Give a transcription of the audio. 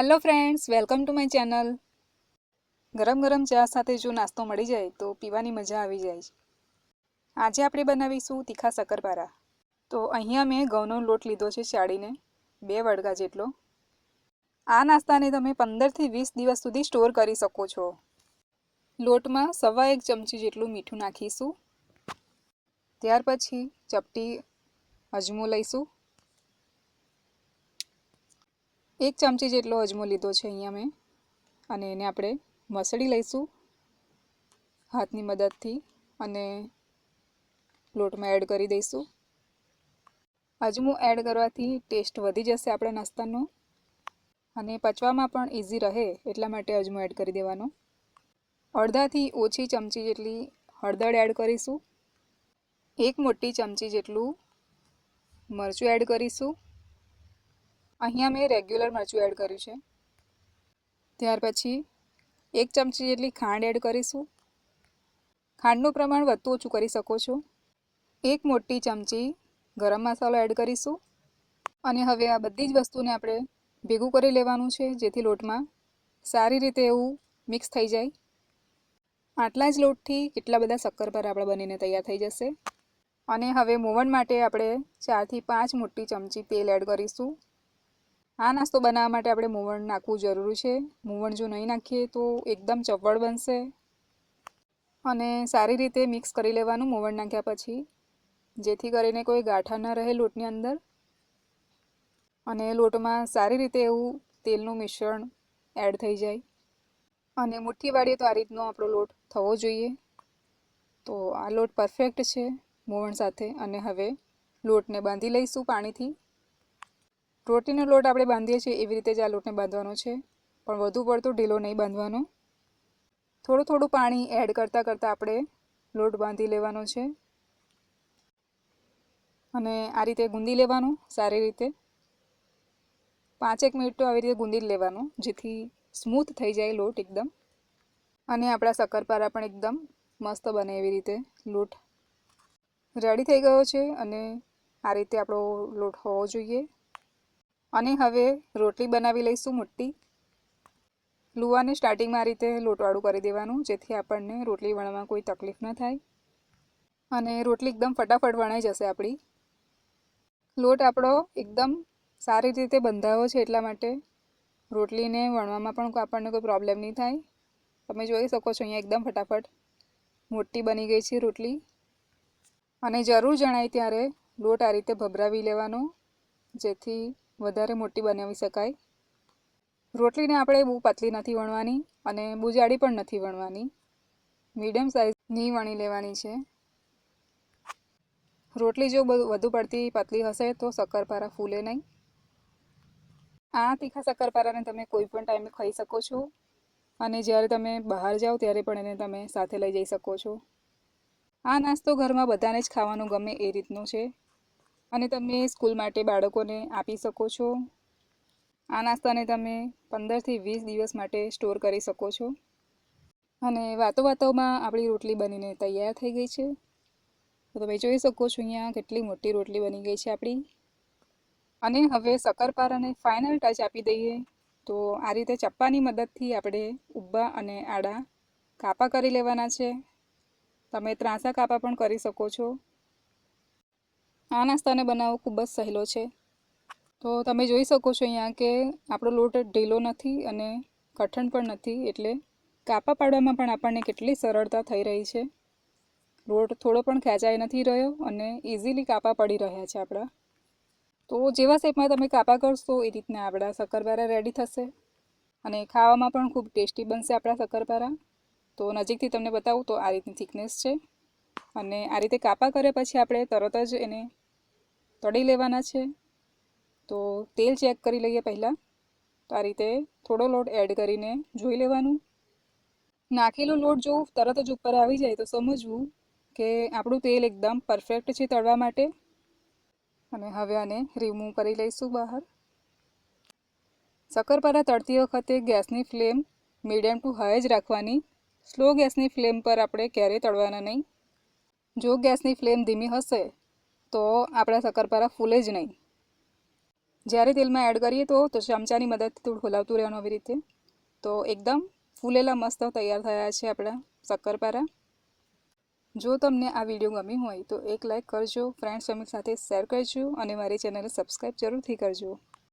Hello friends welcome to my channel ગરમ ગરમ ચા સાથે જો નાસ્તો મળી જાય, તો પીવાની મજા આવી જાય આજે આપણે બનાવીશું તીખા શક્કરપારા. તો અહીંયા મેં ઘઉંનો લોટ લીધો છે ચાળીને, બે વડગા જેટલો. આ નાસ્તાને તમે પંદરથી વીસ દિવસ સુધી સ્ટોર કરી શકો છો. લોટમાં સવા એક ચમચી જેટલું મીઠું નાખીશું. ત્યાર પછી ચપટી અજમો લઈશું. એક ચમચી જેટલો અજમો લીધો છે અહીંયા મેં. અને એને આપણે મસળી લઈશું હાથની મદદથી અને લોટમાં એડ કરી દઈશું. અજમો એડ કરવાથી ટેસ્ટ વધી જશે આપણા નાસ્તાનો. અને પચવામાં પણ ઇઝી રહે એટલા માટે અજમો એડ કરી દેવાનો. અડધાથી ઓછી ચમચી જેટલી હળદર એડ કરીશું. એક મોટી ચમચી જેટલું મરચું એડ કરીશું. અહીંયા મેં રેગ્યુલર મરચું એડ કર્યું છે. ત્યાર પછી એક ચમચી જેટલી ખાંડ એડ કરીશું. ખાંડનું પ્રમાણ વધતું ઓછું કરી શકો છો. એક મોટી ચમચી ગરમ મસાલો એડ કરીશું. અને હવે આ બધી જ વસ્તુને આપણે ભેગું કરી લેવાનું છે, જેથી લોટમાં સારી રીતે એવું મિક્સ થઈ જાય. આટલા જ લોટથી કેટલા બધા શક્કરપારા આપણા બનીને તૈયાર થઈ જશે. અને હવે મોવણ માટે આપણે ચારથી પાંચ મોટી ચમચી તેલ એડ કરીશું. આ નાસ્તો બનાવવા માટે આપણે મૂવણ નાખવું જરૂરી છે. મૂવણ જો નહીં નાખીએ તો એકદમ ચવળ બનશે. અને સારી રીતે મિક્સ કરી લેવાનું મૂવણ નાખ્યા પછી. જેથી કરીને કોઈ ગાંઠા ન રહે લોટની અંદર. અને લોટમાં સારી રીતે એવું તેલનું મિશ્રણ એડ થઈ જાય. અને મુઠ્ઠી વાળીએ તો આ રીતનો આપણો લોટ થવો જોઈએ. તો આ લોટ પરફેક્ટ છે મોવણ સાથે. અને હવે લોટને બાંધી લઈશું પાણીથી. રોટીનો લોટ આપણે બાંધીએ છીએ એવી રીતે જ આ લોટને બાંધવાનો છે. પણ વધુ પડતો ઢીલો નહીં બાંધવાનો. થોડું થોડું પાણી એડ કરતાં કરતાં આપણે લોટ બાંધી લેવાનો છે. અને આ રીતે ગુંદી લેવાનું, સારી રીતે. પાંચેક મિનિટ તો આવી રીતે ગુંદી લેવાનું, જેથી સ્મૂથ થઈ જાય લોટ એકદમ. અને આપણા શક્કરપારા પણ એકદમ મસ્ત બને એવી રીતે લોટ. રેડી થઈ ગયો છે અને આ રીતે આપણો લોટ હોવો જોઈએ. અને હવે રોટલી બનાવી લઈશું મોટી. લુવાને સ્ટાર્ટિંગમાં આ રીતે લોટવાળું કરી દેવાનું, જેથી આપણને રોટલી વણવામાં કોઈ તકલીફ ન થાય. અને રોટલી એકદમ ફટાફટ વણાઈ જશે આપણી. લોટ આપણો એકદમ સારી રીતે બંધાયો છે એટલા માટે રોટલીને વણવામાં પણ આપણને કોઈ પ્રોબ્લેમ નહીં થાય. તમે જોઈ શકો છો અહીંયા એકદમ ફટાફટ મોટી બની ગઈ છે રોટલી. અને જરૂર જણાય ત્યારે લોટ આ રીતે ભભરાવી લેવાનો, જેથી વધારે મોટી બનાવી શકાય. રોટલીને આપણે બહુ પાતલી નથી વણવાની અને બહુ જાડી પણ નથી વણવાની. મીડિયમ સાઇઝની વણી લેવાની છે. રોટલી જો વધુ પડતી પાતલી હશે તો શક્કરપારા ફૂલે નહીં. આ તીખા શક્કરપારાને તમે કોઈ પણ ટાઈમે ખાઈ શકો છો. અને જ્યારે તમે બહાર જાઓ ત્યારે પણ એને તમે સાથે લઈ જઈ શકો છો. આ નાસ્તો ઘરમાં બધાને જ ખાવાનું ગમે એ રીતનું છે. અને તમે સ્કૂલ માટે બાળકોને આપી શકો છો. આ નાસ્તાને તમે પંદરથી વીસ દિવસ માટે સ્ટોર કરી શકો છો. અને વાતો વાતોમાં આપણી રોટલી બનીને તૈયાર થઈ ગઈ છે. તો તમે જોઈ શકો છો અહીંયા કેટલી મોટી રોટલી બની ગઈ છે આપણી. અને હવે શક્કરપારાને ફાઇનલ ટચ આપી દઈએ. તો આ રીતે ચપ્પાની મદદથી આપણે ઉબ્બા અને આડા કાપા કરી લેવાના છે. તમે ત્રાંસા કાપા પણ કરી શકો છો. આ નાસ્તાને બનાવવો ખૂબ જ સહેલો છે. તો તમે જોઈ શકો છો અહીંયા કે આપણો લોટ ઢીલો નથી અને કઠણ પણ નથી એટલે કાપા પાડવામાં પણ આપણને કેટલી સરળતા થઈ રહી છે. લોટ થોડો પણ ખેંચાઈ નથી રહ્યો અને ઇઝીલી કાપા પડી રહ્યા છે આપણા. તો જેવા શેપમાં તમે કાપા કરશો એ રીતના આપણા શક્કરપારા રેડી થશે. અને ખાવામાં પણ ખૂબ ટેસ્ટી બનશે આપણા શક્કરપારા. તો નજીકથી તમને બતાવું તો આ રીતની થિકનેસ છે. અને આ રીતે કાપા કર્યા પછી આપણે તરત જ એને તળી લેવાના છે. તો તેલ ચેક કરી લઈએ પહેલાં. તો આ રીતે થોડો લોટ એડ કરીને જોઈ લેવાનું. નાખેલો લોટ જો તરત જ ઉપર આવી જાય તો સમજવું કે આપણું તેલ એકદમ પરફેક્ટ છે તળવા માટે. અને હવે આને રિમૂવ કરી લઈશું બહાર. શક્કરપારા તળતી વખતે ગેસની ફ્લેમ મીડિયમ ટુ હાઈ જ રાખવાની. સ્લો ગેસની ફ્લેમ પર આપણે ક્યારેય તળવાના નહીં. જો ગેસની ફ્લેમ ધીમી હશે તો આપણા શક્કરપારા ફૂલે જ નહીં. જ્યારે તેલમાં એડ કરીએ તો તો ચમચાની મદદથી થોડું હલાવતું રહેવાનું આવી રીતે. તો એકદમ ફૂલેલા મસ્ત તૈયાર થયા છે આપણા શક્કરપારા જો તમને આ વીડિયો ગમી હોય તો એક લાઇક કરજો ફ્રેન્ડ્સ ફેમિલી સાથે શેર કરજો અને મારી ચેનલને સબસ્ક્રાઈબ જરૂરથી કરજો.